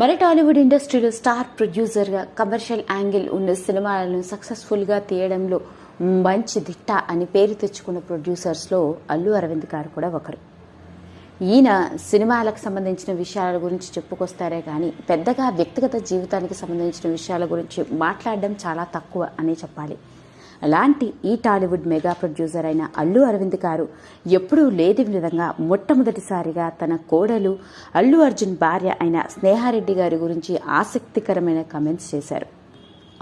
మరి టాలీవుడ్ ఇండస్ట్రీలో స్టార్ ప్రొడ్యూసర్గా కమర్షియల్ యాంగిల్ ఉన్న సినిమాలను సక్సెస్ఫుల్గా తీయడంలో మంచి దిట్ట అని పేరు తెచ్చుకున్న ప్రొడ్యూసర్స్లో అల్లు అరవింద్ గారు కూడా ఒకరు. ఈయన సినిమాలకు సంబంధించిన విషయాల గురించి చెప్పుకొస్తారే కానీ పెద్దగా వ్యక్తిగత జీవితానికి సంబంధించిన విషయాల గురించి మాట్లాడడం చాలా తక్కువ అనే చెప్పాలి. అలాంటి ఈ టాలీవుడ్ మెగా ప్రొడ్యూసర్ అయిన అల్లు అరవింద్ గారు ఎప్పుడూ లేని విధంగా మొట్టమొదటిసారిగా తన కోడలు అల్లు అర్జున్ భార్య అయిన స్నేహారెడ్డి గారి గురించి ఆసక్తికరమైన కమెంట్స్ చేశారు.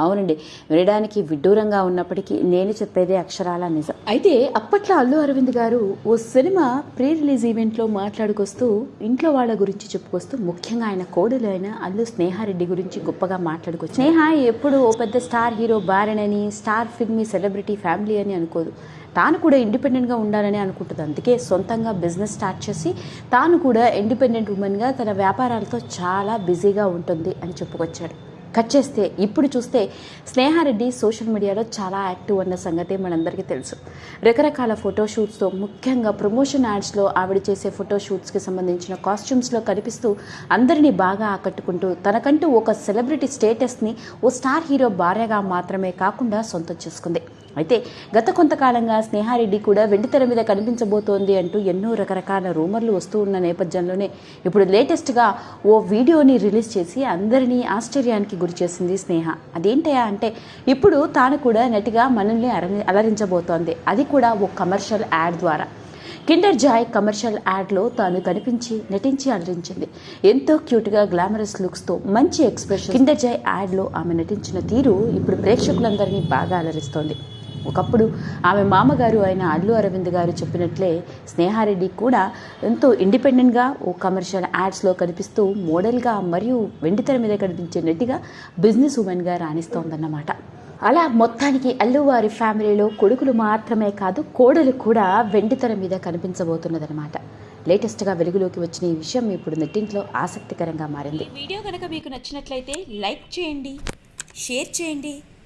అవునండి. వినడానికి విడ్డూరంగా ఉన్నప్పటికీ నేను చెప్పేదే అక్షరాల నిజం. అయితే అప్పట్లో అల్లు అరవింద్ గారు ఓ సినిమా ప్రీ రిలీజ్ ఈవెంట్లో మాట్లాడుకొస్తూ ఇంట్లో వాళ్ళ గురించి చెప్పుకొస్తూ ముఖ్యంగా ఆయన కోడలు అయిన అల్లు స్నేహారెడ్డి గురించి గొప్పగా మాట్లాడుకోవచ్చు స్నేహ ఎప్పుడు ఓ పెద్ద స్టార్ హీరో భార్యనని స్టార్ ఫిల్మీ సెలబ్రిటీ ఫ్యామిలీ అని అనుకోదు. తాను కూడా ఇండిపెండెంట్గా ఉండాలని అనుకుంటుంది. అందుకే సొంతంగా బిజినెస్ స్టార్ట్ చేసి తాను కూడా ఇండిపెండెంట్ ఉమెన్గా తన వ్యాపారాలతో చాలా బిజీగా ఉంటుంది అని చెప్పుకొచ్చాడు. కట్ చేస్తే ఇప్పుడు చూస్తే స్నేహారెడ్డి సోషల్ మీడియాలో చాలా యాక్టివ్ అన్న సంగతి మనందరికీ తెలుసు. రకరకాల ఫోటోషూట్స్తో ముఖ్యంగా ప్రమోషన్ యాడ్స్లో ఆవిడ చేసే ఫోటోషూట్స్కి సంబంధించిన కాస్ట్యూమ్స్లో కనిపిస్తూ అందరినీ బాగా ఆకట్టుకుంటూ తనకంటూ ఒక సెలబ్రిటీ స్టేటస్ని ఓ స్టార్ హీరో భార్యగా మాత్రమే కాకుండా సొంతం చేసుకుంది. అయితే గత కొంతకాలంగా స్నేహారెడ్డి కూడా వెండితెర మీద కనిపించబోతోంది అంటూ ఎన్నో రకరకాల రూమర్లు వస్తూ ఉన్న నేపథ్యంలోనే ఇప్పుడు లేటెస్ట్గా ఓ వీడియోని రిలీజ్ చేసి అందరినీ ఆశ్చర్యానికి గురి చేసింది స్నేహ. అదేంటయా అంటే ఇప్పుడు తాను కూడా నటిగా మనల్ని అర- అలరించబోతోంది. అది కూడా ఓ కమర్షియల్ యాడ్ ద్వారా. కిండర్ జాయ్ కమర్షియల్ యాడ్లో తాను కనిపించి నటించి అలరించింది. ఎంతో క్యూట్గా గ్లామరస్ లుక్స్తో మంచి ఎక్స్ప్రెషన్ కిండర్ జాయ్ యాడ్లో ఆమె నటించిన తీరు ఇప్పుడు ప్రేక్షకులందరినీ బాగా అలరిస్తోంది. ఒకప్పుడు ఆమె మామగారు అయిన అల్లు అరవింద్ గారు చెప్పినట్లే స్నేహారెడ్డి కూడా ఎంతో ఇండిపెండెంట్గా ఓ కమర్షియల్ యాడ్స్లో కనిపిస్తూ మోడల్గా మరియు వెండితెర మీద కనిపించే నటిగా బిజినెస్ ఉమెన్గా రాణిస్తోందన్నమాట. అలా మొత్తానికి అల్లు వారి ఫ్యామిలీలో కొడుకులు మాత్రమే కాదు కోడలు కూడా వెండితెర మీద కనిపించబోతున్నదన్నమాట. లేటెస్ట్గా వెలుగులోకి వచ్చిన ఈ విషయం ఇప్పుడు నెట్టింట్లో ఆసక్తికరంగా మారింది. వీడియో కనుక మీకు నచ్చినట్లయితే లైక్ చేయండి షేర్ చేయండి